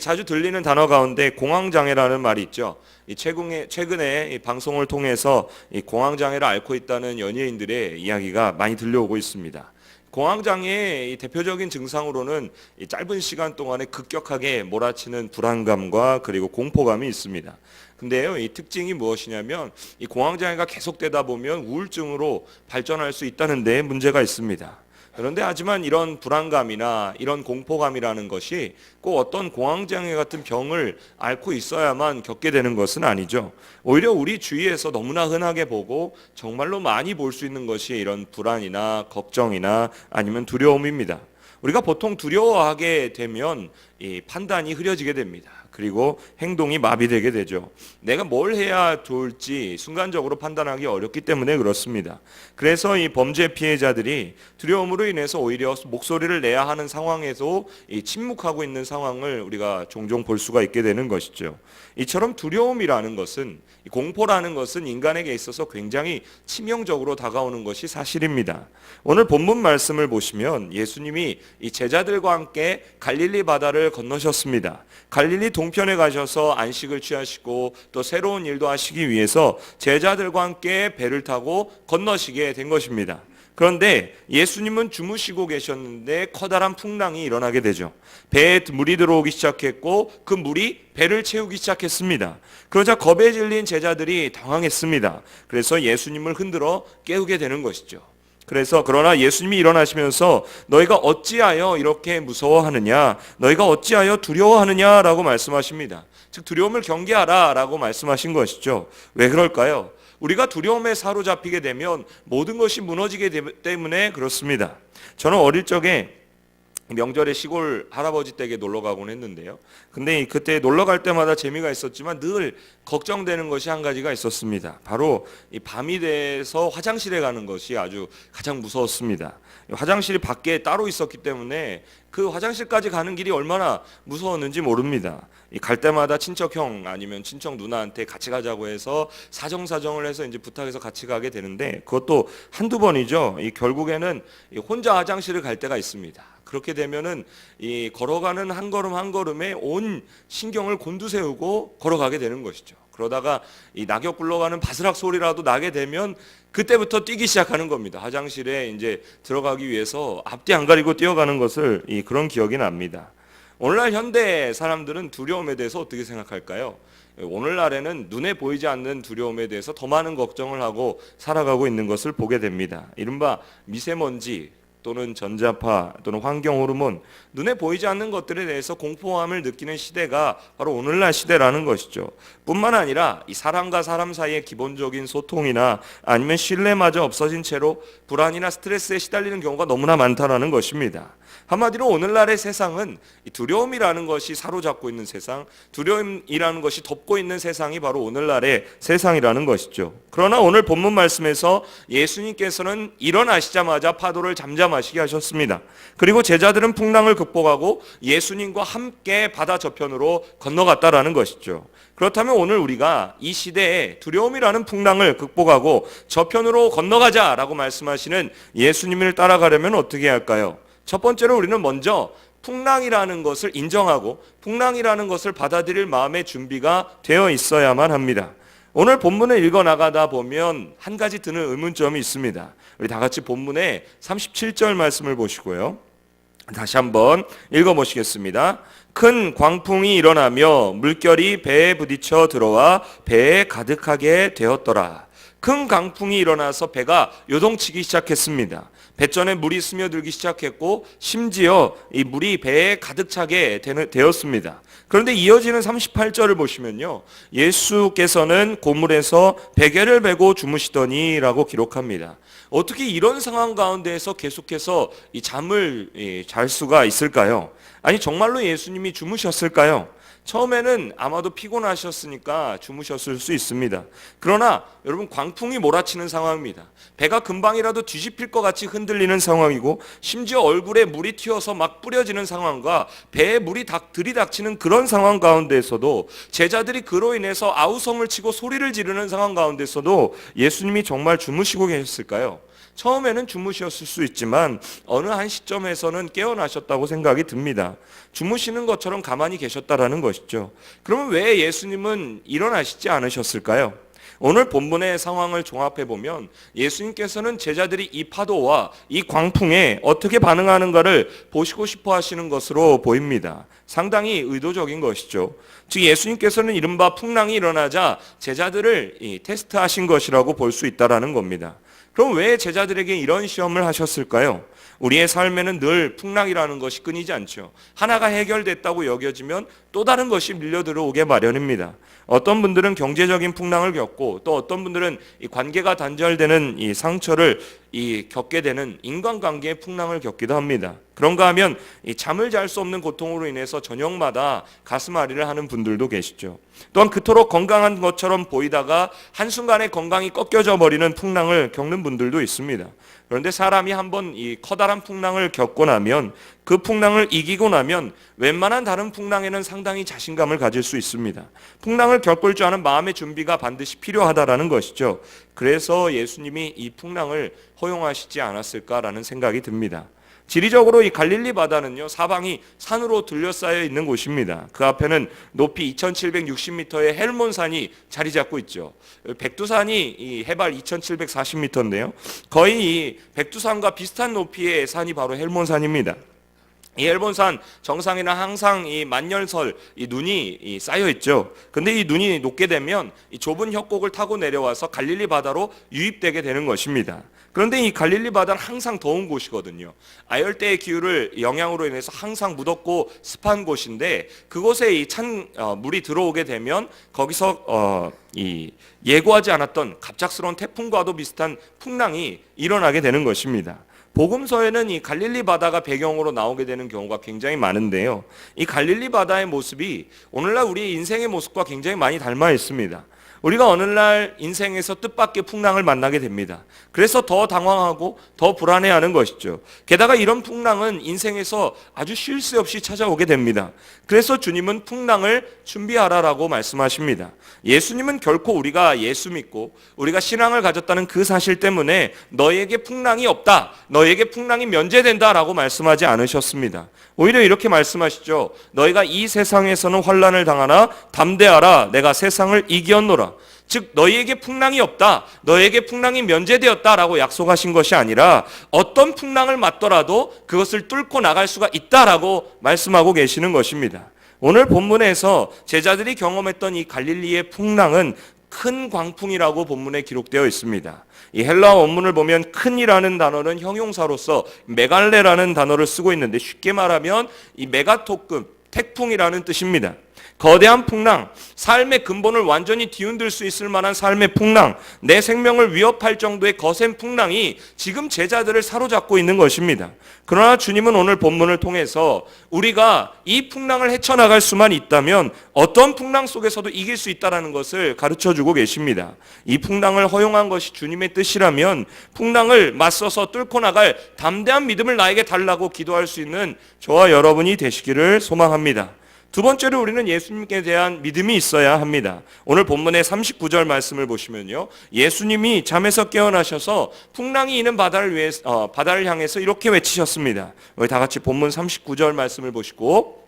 자주 들리는 단어 가운데 공황장애라는 말이 있죠. 이 최근에, 최근에 이 방송을 통해서 이 공황장애를 앓고 있다는 연예인들의 이야기가 많이 들려오고 있습니다. 공황장애의 이 대표적인 증상으로는 이 짧은 시간 동안에 급격하게 몰아치는 불안감과 그리고 공포감이 있습니다. 근데요, 이 특징이 무엇이냐면 이 공황장애가 계속되다 보면 우울증으로 발전할 수 있다는 데 문제가 있습니다. 그런데 하지만 이런 불안감이나 이런 공포감이라는 것이 꼭 어떤 공황장애 같은 병을 앓고 있어야만 겪게 되는 것은 아니죠. 오히려 우리 주위에서 너무나 흔하게 보고 정말로 많이 볼 수 있는 것이 이런 불안이나 걱정이나 아니면 두려움입니다. 우리가 보통 두려워하게 되면 이 판단이 흐려지게 됩니다. 그리고 행동이 마비되게 되죠. 내가 뭘 해야 좋을지 순간적으로 판단하기 어렵기 때문에 그렇습니다. 그래서 이 범죄 피해자들이 두려움으로 인해서 오히려 목소리를 내야 하는 상황에서 이 침묵하고 있는 상황을 우리가 종종 볼 수가 있게 되는 것이죠. 이처럼 두려움이라는 것은 이 공포라는 것은 인간에게 있어서 굉장히 치명적으로 다가오는 것이 사실입니다. 오늘 본문 말씀을 보시면 예수님이 이 제자들과 함께 갈릴리 바다를 건너셨습니다. 갈릴리 동 편에 가셔서 안식을 취하시고 또 새로운 일도 하시기 위해서 제자들과 함께 배를 타고 건너시게 된 것입니다. 그런데 예수님은 주무시고 계셨는데 커다란 풍랑이 일어나게 되죠. 배에 물이 들어오기 시작했고 그 물이 배를 채우기 시작했습니다. 그러자 겁에 질린 제자들이 당황했습니다. 그래서 예수님을 흔들어 깨우게 되는 것이죠. 그래서 그러나 예수님이 일어나시면서 너희가 어찌하여 이렇게 무서워하느냐 너희가 어찌하여 두려워하느냐라고 말씀하십니다. 즉 두려움을 경계하라라고 말씀하신 것이죠. 왜 그럴까요? 우리가 두려움에 사로잡히게 되면 모든 것이 무너지게 되- 때문에 그렇습니다. 저는 어릴 적에 명절에 시골 할아버지 댁에 놀러 가곤 했는데요. 근데 그때 놀러 갈 때마다 재미가 있었지만 늘 걱정되는 것이 한 가지가 있었습니다. 바로 이 밤이 돼서 화장실에 가는 것이 아주 가장 무서웠습니다. 화장실이 밖에 따로 있었기 때문에 그 화장실까지 가는 길이 얼마나 무서웠는지 모릅니다. 이갈 때마다 친척 형 아니면 친척 누나한테 같이 가자고 해서 사정사정을 해서 이제 부탁해서 같이 가게 되는데 그것도 한두 번이죠. 이 결국에는 이 혼자 화장실을 갈 때가 있습니다. 그렇게 되면은 이 걸어가는 한 걸음 한 걸음에 온 신경을 곤두세우고 걸어가게 되는 것이죠. 그러다가 이 낙엽 굴러가는 바스락 소리라도 나게 되면 그때부터 뛰기 시작하는 겁니다. 화장실에 이제 들어가기 위해서 앞뒤 안 가리고 뛰어가는 것을 이 그런 기억이 납니다. 오늘날 현대 사람들은 두려움에 대해서 어떻게 생각할까요? 오늘날에는 눈에 보이지 않는 두려움에 대해서 더 많은 걱정을 하고 살아가고 있는 것을 보게 됩니다. 이른바 미세먼지 또는 전자파 또는 환경 호르몬 눈에 보이지 않는 것들에 대해서 공포함을 느끼는 시대가 바로 오늘날 시대라는 것이죠. 뿐만 아니라 이 사람과 사람 사이의 기본적인 소통이나 아니면 신뢰마저 없어진 채로 불안이나 스트레스에 시달리는 경우가 너무나 많다라는 것입니다. 한마디로 오늘날의 세상은 이 두려움이라는 것이 사로잡고 있는 세상, 두려움이라는 것이 덮고 있는 세상이 바로 오늘날의 세상이라는 것이죠. 그러나 오늘 본문 말씀에서 예수님께서는 일어나시자마자 파도를 잠잠 하시게 하셨습니다. 그리고 제자들은 풍랑을 극복하고 예수님과 함께 바다 저편으로 건너갔다라는 것이죠. 그렇다면 오늘 우리가 이 시대에 두려움이라는 풍랑을 극복하고 저편으로 건너가자라고 말씀하시는 예수님을 따라가려면 어떻게 할까요? 첫 번째로 우리는 먼저 풍랑이라는 것을 인정하고 풍랑이라는 것을 받아들일 마음의 준비가 되어 있어야만 합니다. 오늘 본문을 읽어 나가다 보면 한 가지 드는 의문점이 있습니다. 우리 다 같이 본문의 37절 말씀을 보시고요. 다시 한번 읽어 보시겠습니다. 큰 광풍이 일어나며 물결이 배에 부딪혀 들어와 배에 가득하게 되었더라. 큰 강풍이 일어나서 배가 요동치기 시작했습니다. 배전에 물이 스며들기 시작했고 심지어 이 물이 배에 가득 차게 되었습니다. 그런데 이어지는 38절을 보시면요. 예수께서는 고물에서 베개를 베고 주무시더니라고 기록합니다. 어떻게 이런 상황 가운데에서 계속해서 이 잠을 잘 수가 있을까요? 아니 정말로 예수님이 주무셨을까요? 처음에는 아마도 피곤하셨으니까 주무셨을 수 있습니다. 그러나 여러분 강풍이 몰아치는 상황입니다. 배가 금방이라도 뒤집힐 것 같이 흔들리는 상황이고 심지어 얼굴에 물이 튀어서 막 뿌려지는 상황과 배에 물이 닥 들이닥치는 그런 상황 가운데에서도 제자들이 그로 인해서 아우성을 치고 소리를 지르는 상황 가운데서도 예수님이 정말 주무시고 계셨을까요? 처음에는 주무셨을 수 있지만 어느 한 시점에서는 깨어나셨다고 생각이 듭니다. 주무시는 것처럼 가만히 계셨다라는 것이죠. 그러면 왜 예수님은 일어나시지 않으셨을까요? 오늘 본문의 상황을 종합해 보면 예수님께서는 제자들이 이 파도와 이 광풍에 어떻게 반응하는가를 보시고 싶어 하시는 것으로 보입니다. 상당히 의도적인 것이죠. 즉 예수님께서는 이른바 풍랑이 일어나자 제자들을 이 테스트하신 것이라고 볼 수 있다라는 겁니다. 그럼 왜 제자들에게 이런 시험을 하셨을까요? 우리의 삶에는 늘 풍랑이라는 것이 끊이지 않죠. 하나가 해결됐다고 여겨지면 또 다른 것이 밀려 들어오게 마련입니다. 어떤 분들은 경제적인 풍랑을 겪고 또 어떤 분들은 이 관계가 단절되는 이 상처를 이 겪게 되는 인간관계의 풍랑을 겪기도 합니다. 그런가 하면 이 잠을 잘 수 없는 고통으로 인해서 저녁마다 가슴앓이를 하는 분들도 계시죠. 또한 그토록 건강한 것처럼 보이다가 한순간에 건강이 꺾여져 버리는 풍랑을 겪는 분들도 있습니다. 그런데 사람이 한번 이 커다란 풍랑을 겪고 나면 그 풍랑을 이기고 나면 웬만한 다른 풍랑에는 상당히 자신감을 가질 수 있습니다. 풍랑을 겪을 줄 아는 마음의 준비가 반드시 필요하다라는 것이죠. 그래서 예수님이 이 풍랑을 허용하시지 않았을까라는 생각이 듭니다. 지리적으로 이 갈릴리 바다는요 사방이 산으로 둘러싸여 있는 곳입니다. 그 앞에는 높이 2,760m의 헬몬산이 자리 잡고 있죠. 백두산이 이 해발 2,740m인데요. 거의 이 백두산과 비슷한 높이의 산이 바로 헬몬산입니다. 이 헬본산 정상에는 항상 이 만년설 이 눈이 이 쌓여 있죠. 근데 이 눈이 녹게 되면 이 좁은 협곡을 타고 내려와서 갈릴리 바다로 유입되게 되는 것입니다. 그런데 이 갈릴리 바다는 항상 더운 곳이거든요. 아열대의 기후를 영향으로 인해서 항상 무덥고 습한 곳인데 그곳에 이찬 어, 물이 들어오게 되면 거기서 어, 이 예고하지 않았던 갑작스러운 태풍과도 비슷한 풍랑이 일어나게 되는 것입니다. 복음서에는 이 갈릴리 바다가 배경으로 나오게 되는 경우가 굉장히 많은데요. 이 갈릴리 바다의 모습이 오늘날 우리의 인생의 모습과 굉장히 많이 닮아 있습니다. 우리가 어느 날 인생에서 뜻밖의 풍랑을 만나게 됩니다. 그래서 더 당황하고 더 불안해하는 것이죠. 게다가 이런 풍랑은 인생에서 아주 쉴 새 없이 찾아오게 됩니다. 그래서 주님은 풍랑을 준비하라라고 말씀하십니다. 예수님은 결코 우리가 예수 믿고 우리가 신앙을 가졌다는 그 사실 때문에 너에게 풍랑이 없다. 너에게 풍랑이 면제된다라고 말씀하지 않으셨습니다. 오히려 이렇게 말씀하시죠. 너희가 이 세상에서는 환란을 당하나 담대하라. 내가 세상을 이기었노라. 즉 너희에게 풍랑이 없다. 너에게 풍랑이 면제되었다라고 약속하신 것이 아니라 어떤 풍랑을 맞더라도 그것을 뚫고 나갈 수가 있다라고 말씀하고 계시는 것입니다. 오늘 본문에서 제자들이 경험했던 이 갈릴리의 풍랑은 큰 광풍이라고 본문에 기록되어 있습니다. 이 헬라어 원문을 보면 큰이라는 단어는 형용사로서 메갈레라는 단어를 쓰고 있는데 쉽게 말하면 이 메가토급 태풍이라는 뜻입니다. 거대한 풍랑, 삶의 근본을 완전히 뒤흔들 수 있을 만한 삶의 풍랑, 내 생명을 위협할 정도의 거센 풍랑이 지금 제자들을 사로잡고 있는 것입니다. 그러나 주님은 오늘 본문을 통해서 우리가 이 풍랑을 헤쳐나갈 수만 있다면 어떤 풍랑 속에서도 이길 수 있다는 것을 가르쳐 주고 계십니다. 이 풍랑을 허용한 것이 주님의 뜻이라면 풍랑을 맞서서 뚫고 나갈 담대한 믿음을 나에게 달라고 기도할 수 있는 저와 여러분이 되시기를 소망합니다. 두 번째로 우리는 예수님께 대한 믿음이 있어야 합니다. 오늘 본문의 39절 말씀을 보시면요. 예수님이 잠에서 깨어나셔서 풍랑이 있는 바다를 위해 어, 바다를 향해서 이렇게 외치셨습니다. 우리 다 같이 본문 39절 말씀을 보시고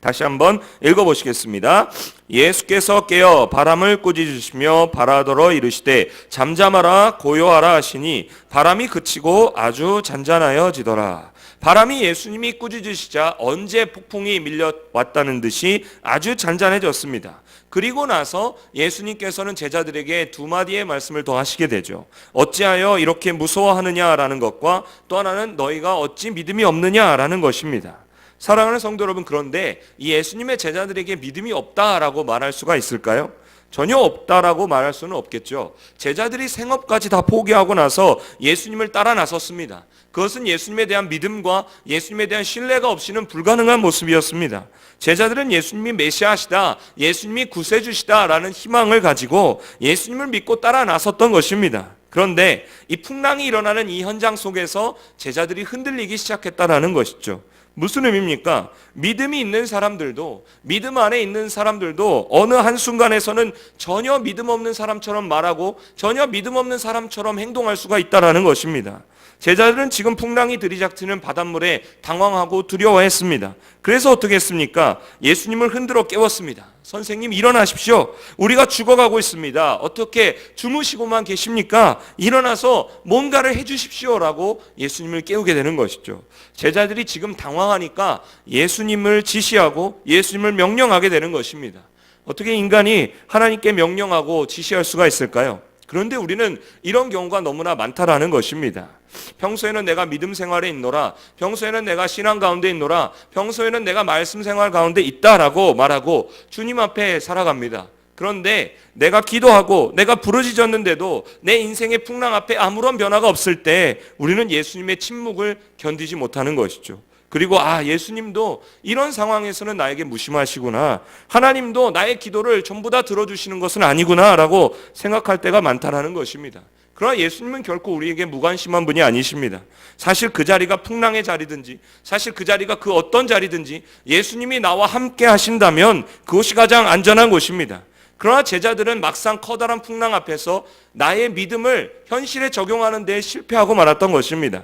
다시 한번 읽어 보시겠습니다. 예수께서 깨어 바람을 꾸짖으시며 바라더러 이르시되 잠잠하라 고요하라 하시니 바람이 그치고 아주 잔잔하여지더라. 바람이 예수님이 꾸짖으시자 언제 폭풍이 밀려왔다는 듯이 아주 잔잔해졌습니다. 그리고 나서 예수님께서는 제자들에게 두 마디의 말씀을 더 하시게 되죠. 어찌하여 이렇게 무서워하느냐라는 것과 또 하나는 너희가 어찌 믿음이 없느냐라는 것입니다. 사랑하는 성도 여러분 그런데 이 예수님의 제자들에게 믿음이 없다라고 말할 수가 있을까요? 전혀 없다라고 말할 수는 없겠죠. 제자들이 생업까지 다 포기하고 나서 예수님을 따라 나섰습니다. 그것은 예수님에 대한 믿음과 예수님에 대한 신뢰가 없이는 불가능한 모습이었습니다. 제자들은 예수님이 메시아시다, 예수님이 구세주시다라는 희망을 가지고 예수님을 믿고 따라 나섰던 것입니다. 그런데 이 풍랑이 일어나는 이 현장 속에서 제자들이 흔들리기 시작했다라는 것이죠. 무슨 의미입니까? 믿음이 있는 사람들도 믿음 안에 있는 사람들도 어느 한 순간에서는 전혀 믿음 없는 사람처럼 말하고 전혀 믿음 없는 사람처럼 행동할 수가 있다라는 것입니다. 제자들은 지금 풍랑이 들이닥치는 바닷물에 당황하고 두려워했습니다. 그래서 어떻게 했습니까? 예수님을 흔들어 깨웠습니다. 선생님 일어나십시오. 우리가 죽어가고 있습니다. 어떻게 주무시고만 계십니까? 일어나서 뭔가를 해주십시오라고 예수님을 깨우게 되는 것이죠. 제자들이 지금 당황하니까 예수님을 지시하고 예수님을 명령하게 되는 것입니다. 어떻게 인간이 하나님께 명령하고 지시할 수가 있을까요? 그런데 우리는 이런 경우가 너무나 많다라는 것입니다. 평소에는 내가 믿음 생활에 있노라. 평소에는 내가 신앙 가운데 있노라. 평소에는 내가 말씀 생활 가운데 있다라고 말하고 주님 앞에 살아갑니다. 그런데 내가 기도하고 내가 부르짖었는데도 내 인생의 풍랑 앞에 아무런 변화가 없을 때 우리는 예수님의 침묵을 견디지 못하는 것이죠. 그리고 아 예수님도 이런 상황에서는 나에게 무심하시구나. 하나님도 나의 기도를 전부 다 들어주시는 것은 아니구나라고 생각할 때가 많다라는 것입니다. 그러나 예수님은 결코 우리에게 무관심한 분이 아니십니다. 사실 그 자리가 풍랑의 자리든지, 사실 그 자리가 그 어떤 자리든지 예수님이 나와 함께 하신다면 그것이 가장 안전한 곳입니다. 그러나 제자들은 막상 커다란 풍랑 앞에서 나의 믿음을 현실에 적용하는 데 실패하고 말았던 것입니다.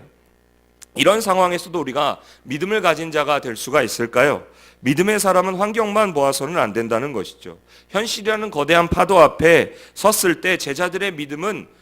이런 상황에서도 우리가 믿음을 가진 자가 될 수가 있을까요? 믿음의 사람은 환경만 보아서는 안 된다는 것이죠. 현실이라는 거대한 파도 앞에 섰을 때 제자들의 믿음은 이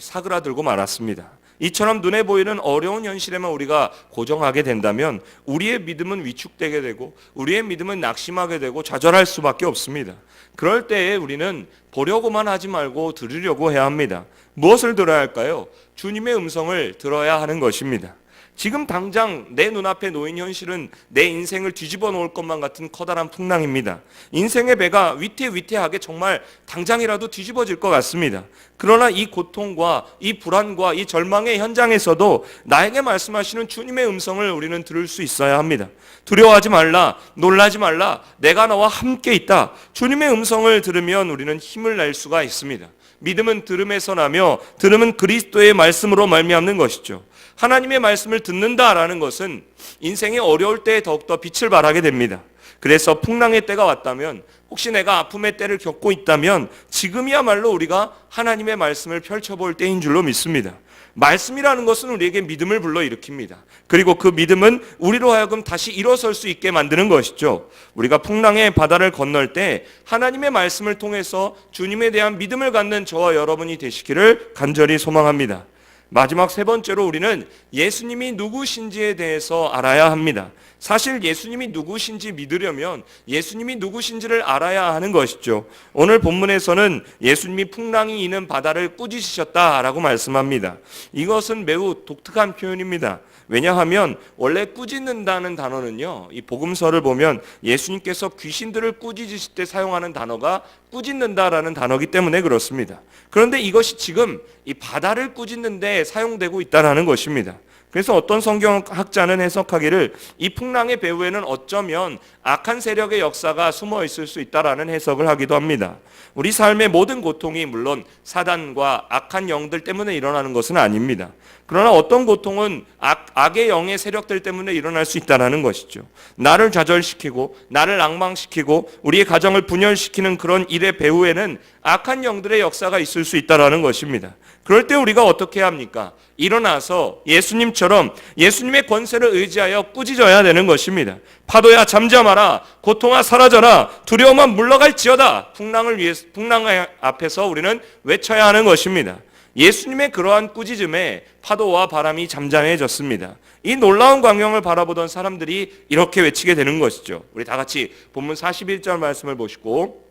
사그라들고 말았습니다. 이처럼 눈에 보이는 어려운 현실에만 우리가 고정하게 된다면 우리의 믿음은 위축되게 되고 우리의 믿음은 낙심하게 되고 좌절할 수밖에 없습니다. 그럴 때에 우리는 보려고만 하지 말고 들으려고 해야 합니다. 무엇을 들어야 할까요? 주님의 음성을 들어야 하는 것입니다. 지금 당장 내 눈앞에 놓인 현실은 내 인생을 뒤집어 놓을 것만 같은 커다란 풍랑입니다. 인생의 배가 위태위태하게 정말 당장이라도 뒤집어질 것 같습니다. 그러나 이 고통과 이 불안과 이 절망의 현장에서도 나에게 말씀하시는 주님의 음성을 우리는 들을 수 있어야 합니다. 두려워하지 말라, 놀라지 말라, 내가 너와 함께 있다. 주님의 음성을 들으면 우리는 힘을 낼 수가 있습니다. 믿음은 들음에서 나며 들음은 그리스도의 말씀으로 말미암는 것이죠. 하나님의 말씀을 듣는다라는 것은 인생의 어려울 때 더욱더 빛을 발하게 됩니다. 그래서 풍랑의 때가 왔다면 혹시 내가 아픔의 때를 겪고 있다면 지금이야말로 우리가 하나님의 말씀을 펼쳐볼 때인 줄로 믿습니다. 말씀이라는 것은 우리에게 믿음을 불러일으킵니다. 그리고 그 믿음은 우리로 하여금 다시 일어설 수 있게 만드는 것이죠. 우리가 풍랑의 바다를 건널 때 하나님의 말씀을 통해서 주님에 대한 믿음을 갖는 저와 여러분이 되시기를 간절히 소망합니다. 마지막 세 번째로 우리는 예수님이 누구신지에 대해서 알아야 합니다. 사실 예수님이 누구신지 믿으려면 예수님이 누구신지를 알아야 하는 것이죠. 오늘 본문에서는 예수님이 풍랑이 이는 바다를 꾸짖으셨다라고 말씀합니다. 이것은 매우 독특한 표현입니다. 왜냐하면 원래 꾸짖는다는 단어는요. 이 복음서를 보면 예수님께서 귀신들을 꾸짖으실 때 사용하는 단어가 꾸짖는다라는 단어기 때문에 그렇습니다. 그런데 이것이 지금 이 바다를 꾸짖는데 사용되고 있다라는 것입니다. 그래서 어떤 성경학자는 해석하기를 이 풍랑의 배후에는 어쩌면 악한 세력의 역사가 숨어 있을 수 있다라는 해석을 하기도 합니다. 우리 삶의 모든 고통이 물론 사단과 악한 영들 때문에 일어나는 것은 아닙니다. 그러나 어떤 고통은 악, 악의 영의 세력들 때문에 일어날 수 있다라는 것이죠. 나를 좌절시키고 나를 낭망시키고 우리의 가정을 분열시키는 그런 일의 배후에는 악한 영들의 역사가 있을 수 있다라는 것입니다. 그럴 때 우리가 어떻게 합니까? 일어나서 예수님처럼 예수님의 권세를 의지하여 꾸짖어야 되는 것입니다. 파도야 잠잠하라, 고통아 사라져라, 두려움만 물러갈지어다. 풍랑을 위해 풍랑 앞에서 우리는 외쳐야 하는 것입니다. 예수님의 그러한 꾸짖음에 파도와 바람이 잠잠해졌습니다. 이 놀라운 광경을 바라보던 사람들이 이렇게 외치게 되는 것이죠. 우리 다 같이 본문 41절 말씀을 보시고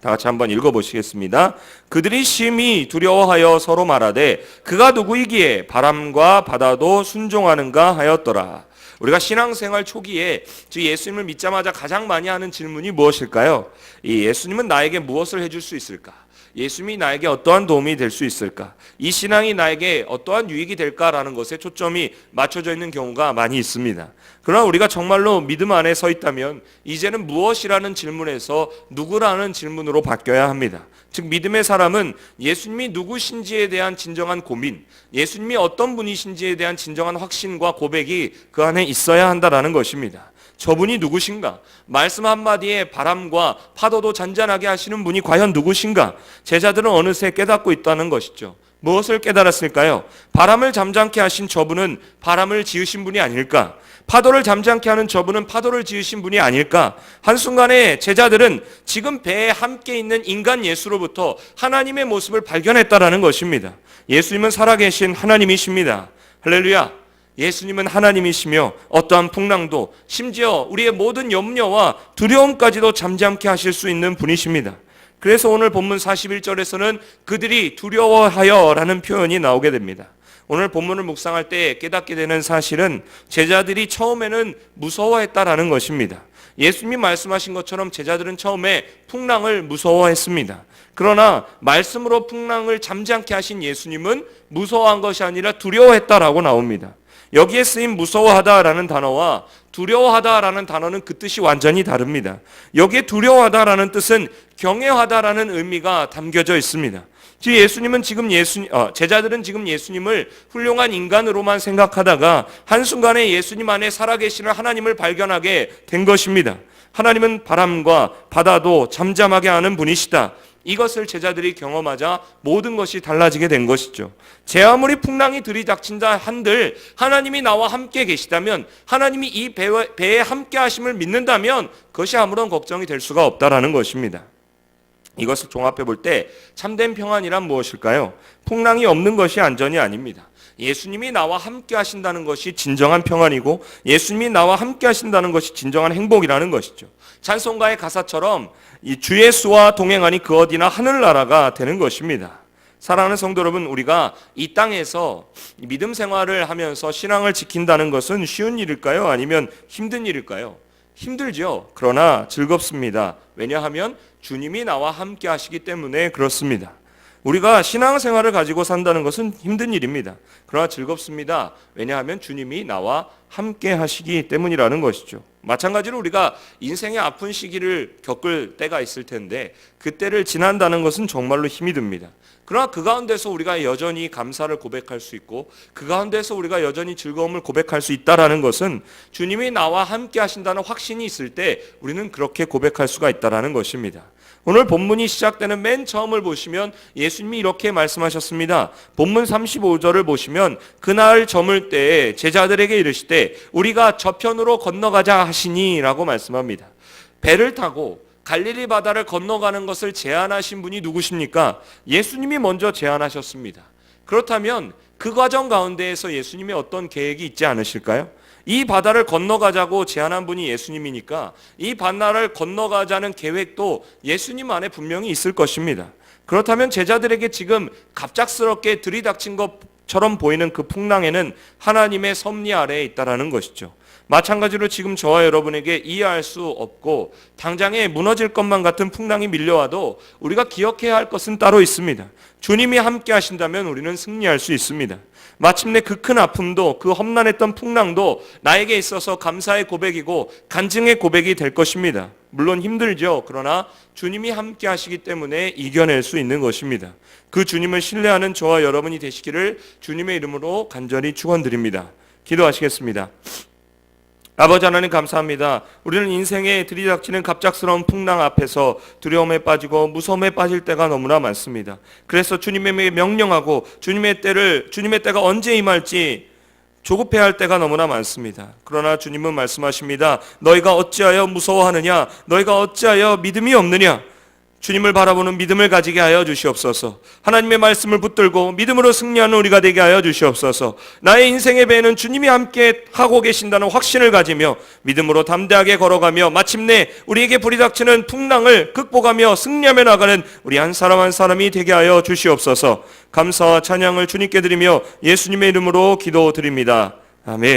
다 같이 한번 읽어보시겠습니다. 그들이 심히 두려워하여 서로 말하되 그가 누구이기에 바람과 바다도 순종하는가 하였더라. 우리가 신앙생활 초기에 즉 예수님을 믿자마자 가장 많이 하는 질문이 무엇일까요? 이 예수님은 나에게 무엇을 해줄 수 있을까? 예수님이 나에게 어떠한 도움이 될 수 있을까? 이 신앙이 나에게 어떠한 유익이 될까라는 것에 초점이 맞춰져 있는 경우가 많이 있습니다. 그러나 우리가 정말로 믿음 안에 서 있다면 이제는 무엇이라는 질문에서 누구라는 질문으로 바뀌어야 합니다. 즉 믿음의 사람은 예수님이 누구신지에 대한 진정한 고민, 예수님이 어떤 분이신지에 대한 진정한 확신과 고백이 그 안에 있어야 한다라는 것입니다. 저분이 누구신가? 말씀 한마디에 바람과 파도도 잔잔하게 하시는 분이 과연 누구신가? 제자들은 어느새 깨닫고 있다는 것이죠. 무엇을 깨달았을까요? 바람을 잠잠케 하신 저분은 바람을 지으신 분이 아닐까? 파도를 잠잠케 하는 저분은 파도를 지으신 분이 아닐까? 한순간에 제자들은 지금 배에 함께 있는 인간 예수로부터 하나님의 모습을 발견했다라는 것입니다. 예수님은 살아계신 하나님이십니다. 할렐루야. 예수님은 하나님이시며 어떠한 풍랑도 심지어 우리의 모든 염려와 두려움까지도 잠잠케 하실 수 있는 분이십니다. 그래서 오늘 본문 41절에서는 그들이 두려워하여 라는 표현이 나오게 됩니다. 오늘 본문을 묵상할 때 깨닫게 되는 사실은 제자들이 처음에는 무서워했다라는 것입니다. 예수님이 말씀하신 것처럼 제자들은 처음에 풍랑을 무서워했습니다. 그러나 말씀으로 풍랑을 잠잠케 하신 예수님은 무서워한 것이 아니라 두려워했다라고 나옵니다. 여기에 쓰인 무서워하다라는 단어와 두려워하다라는 단어는 그 뜻이 완전히 다릅니다. 여기에 두려워하다라는 뜻은 경외하다라는 의미가 담겨져 있습니다. 즉 예수님은 지금 예수 어, 제자들은 지금 예수님을 훌륭한 인간으로만 생각하다가 한순간에 예수님 안에 살아계시는 하나님을 발견하게 된 것입니다. 하나님은 바람과 바다도 잠잠하게 하는 분이시다. 이것을 제자들이 경험하자 모든 것이 달라지게 된 것이죠. 제 아무리 풍랑이 들이닥친다 한들 하나님이 나와 함께 계시다면 하나님이 이 배에, 배에 함께 하심을 믿는다면 그것이 아무런 걱정이 될 수가 없다라는 것입니다. 이것을 종합해 볼 때 참된 평안이란 무엇일까요? 풍랑이 없는 것이 안전이 아닙니다. 예수님이 나와 함께 하신다는 것이 진정한 평안이고 예수님이 나와 함께 하신다는 것이 진정한 행복이라는 것이죠. 찬송가의 가사처럼 이주 예수와 동행하니 그 어디나 하늘나라가 되는 것입니다. 사랑하는 성도 여러분, 우리가 이 땅에서 믿음 생활을 하면서 신앙을 지킨다는 것은 쉬운 일일까요? 아니면 힘든 일일까요? 힘들죠. 그러나 즐겁습니다. 왜냐하면 주님이 나와 함께 하시기 때문에 그렇습니다. 우리가 신앙생활을 가지고 산다는 것은 힘든 일입니다. 그러나 즐겁습니다. 왜냐하면 주님이 나와 함께 하시기 때문이라는 것이죠. 마찬가지로 우리가 인생의 아픈 시기를 겪을 때가 있을 텐데 그때를 지난다는 것은 정말로 힘이 듭니다. 그러나 그 가운데서 우리가 여전히 감사를 고백할 수 있고 그 가운데서 우리가 여전히 즐거움을 고백할 수 있다라는 것은 주님이 나와 함께 하신다는 확신이 있을 때 우리는 그렇게 고백할 수가 있다라는 것입니다. 오늘 본문이 시작되는 맨 처음을 보시면 예수님이 이렇게 말씀하셨습니다. 본문 35절을 보시면 그날 저물 때 제자들에게 이르시되 우리가 저편으로 건너가자 하시니라고 말씀합니다. 배를 타고 갈릴리 바다를 건너가는 것을 제안하신 분이 누구십니까? 예수님이 먼저 제안하셨습니다. 그렇다면 그 과정 가운데에서 예수님의 어떤 계획이 있지 않으실까요? 이 바다를 건너가자고 제안한 분이 예수님이니까 이 바다를 건너가자는 계획도 예수님 안에 분명히 있을 것입니다. 그렇다면 제자들에게 지금 갑작스럽게 들이닥친 것처럼 보이는 그 풍랑에는 하나님의 섭리 아래에 있다라는 것이죠. 마찬가지로 지금 저와 여러분에게 이해할 수 없고 당장에 무너질 것만 같은 풍랑이 밀려와도 우리가 기억해야 할 것은 따로 있습니다. 주님이 함께 하신다면 우리는 승리할 수 있습니다. 마침내 그 큰 아픔도 그 험난했던 풍랑도 나에게 있어서 감사의 고백이고 간증의 고백이 될 것입니다. 물론 힘들죠. 그러나 주님이 함께 하시기 때문에 이겨낼 수 있는 것입니다. 그 주님을 신뢰하는 저와 여러분이 되시기를 주님의 이름으로 간절히 축원드립니다. 기도하시겠습니다. 아버지 하나님 감사합니다. 우리는 인생에 들이닥치는 갑작스러운 풍랑 앞에서 두려움에 빠지고 무서움에 빠질 때가 너무나 많습니다. 그래서 주님의 명령하고 주님의 때를 주님의 때가 언제 임할지 조급해할 때가 너무나 많습니다. 그러나 주님은 말씀하십니다. 너희가 어찌하여 무서워하느냐? 너희가 어찌하여 믿음이 없느냐? 주님을 바라보는 믿음을 가지게 하여 주시옵소서. 하나님의 말씀을 붙들고 믿음으로 승리하는 우리가 되게 하여 주시옵소서. 나의 인생의 배에는 주님이 함께 하고 계신다는 확신을 가지며 믿음으로 담대하게 걸어가며 마침내 우리에게 불이 닥치는 풍랑을 극복하며 승리하며 나가는 우리 한 사람 한 사람이 되게 하여 주시옵소서. 감사와 찬양을 주님께 드리며 예수님의 이름으로 기도드립니다. 아멘.